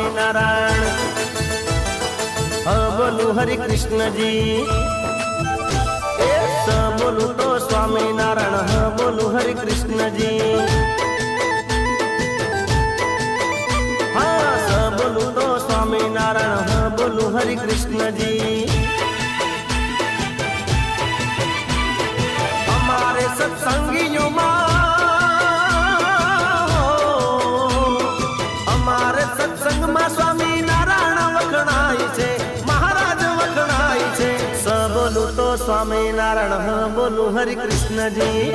स्वामी नारायण। बोलू हरि कृष्ण जी। बोलू तो स्वामी नारायण। हाँ बोलू हरि कृष्ण जी। हाँ बोलू तो स्वामी नारायण। हाँ बोलू हरि हाँ, हाँ, तो हाँ, कृष्ण जी। हमारे सत्संगियों माँ તો સ્વામિનારાયણ બોલું હરિ કૃષ્ણજી.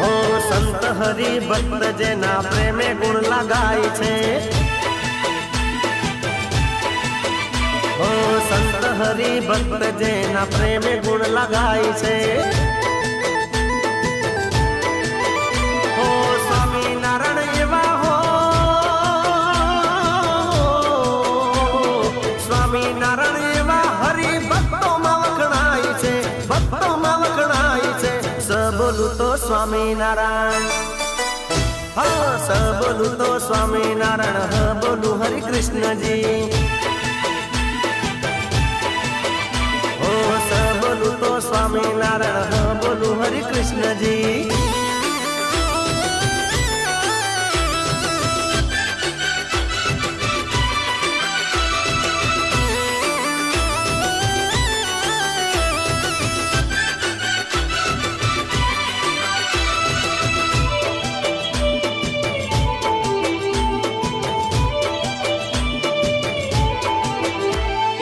હો સંત હરિ ભક્ત, જેના પ્રેમે ગુણ લગાય છે. હો સંત હરિ ભક્ત, જેના પ્રેમે ગુણ લગાય છે. સ્વામિનારાયણ હા સ બોલું તો સ્વામિનારાયણ હ, બોલું હરે કૃષ્ણજી. હો સ બોલું તો સ્વામિનારાયણ હ, બોલું હરે કૃષ્ણજી.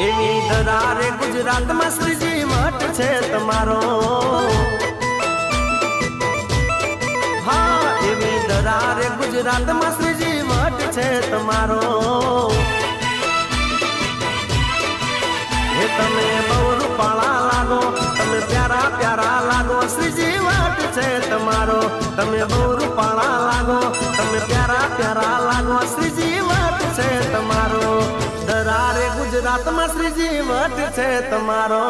એવી દરારે ગુજરાતમાં શ્રીજી મઠ છે તમારો. હા, એવી દરારે ગુજરાતમાં શ્રીજી મઠ છે તમારો. એ તમે બહુ રૂપાળા લાગો, તમે પ્યારા પ્યારા લાગો શ્રીજી મઠ છે તમારો. તમે બહુ રૂપાળા લાગો, તમે પ્યારા પ્યારા લાગો શ્રીજી મઠ છે તમારો. દરારે ગુજરાતમાં શ્રીજી વટ છે તમારો.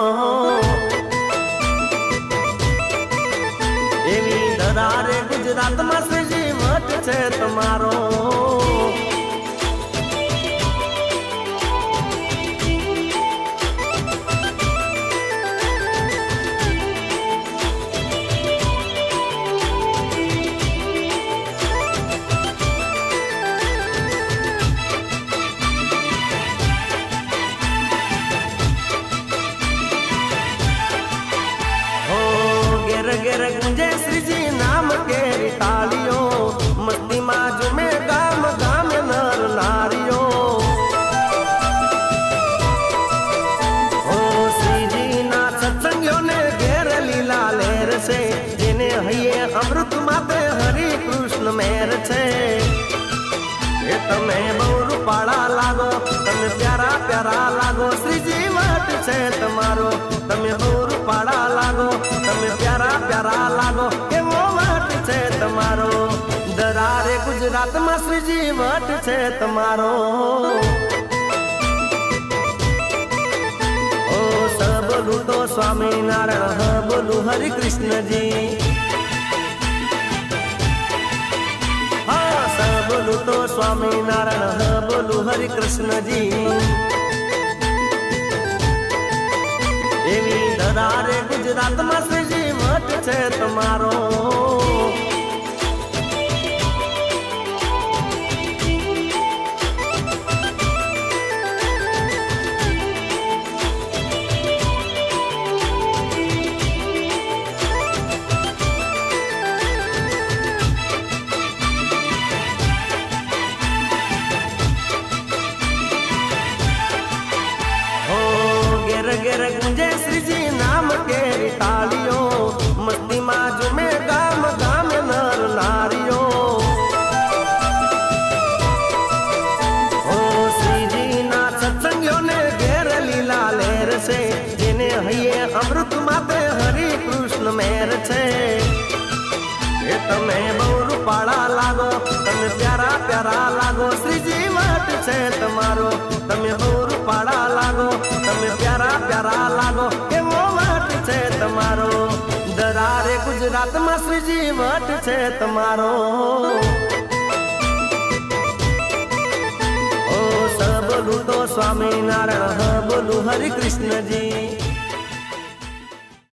એવી દરારે ગુજરાતમાં શ્રીજી વટ છે તમારો. ઘેર ઘેર ગુંજે શ્રીજી નામ કેરી તાળીઓ મસ્તીમાં ઝૂમે ગામ ગામ નર નારીઓ હો શ્રીજીના સત્સંગીઓને ઘેર લીલા લેર છે જેને હૈયે અમૃત માતે હરિ કૃષ્ણ મેર છે એ તમે બહુ રૂપાળા લાગો તમે પ્યારા પ્યારા લાગો શ્રીજી મઠ છે તમારો તમે બહુ રૂપાળા લાગો તમે પ્યારા લાગો કેવો મઠ છે તમારો. દરારે ગુજરાતમાં શ્રીજી મઠ છે તમારો. ઓ સબલું બોલું તો સ્વામિનારાયણ બોલું હરિ કૃષ્ણજી બોલું તો સ્વામિનારાયણ બોલું હરિ કૃષ્ણજી એવી દરારે ગુજરાતમાં શ્રીજી છે તમારો. ઘેર ઘેર ગુંજે શ્રીજી નામ કેરી તાળીઓ અમૃત માતે હરિ કૃષ્ણ મેર છે. એ તમે બહુ રૂપાળા લાગો, તમે પ્યારા પ્યારા લાગો, શ્રીજી મઠ છે તમારો. તમે બહુ રૂપાળા લાગો, તમે પ્યારા પ્યારા લાગો, એવો મઠ છે તમારો. દરારે ગુજરાતમાં શ્રીજી મઠ છે તમારો. ઓ સ્વામિનારાયણ હ બોલું હરિ કૃષ્ણજી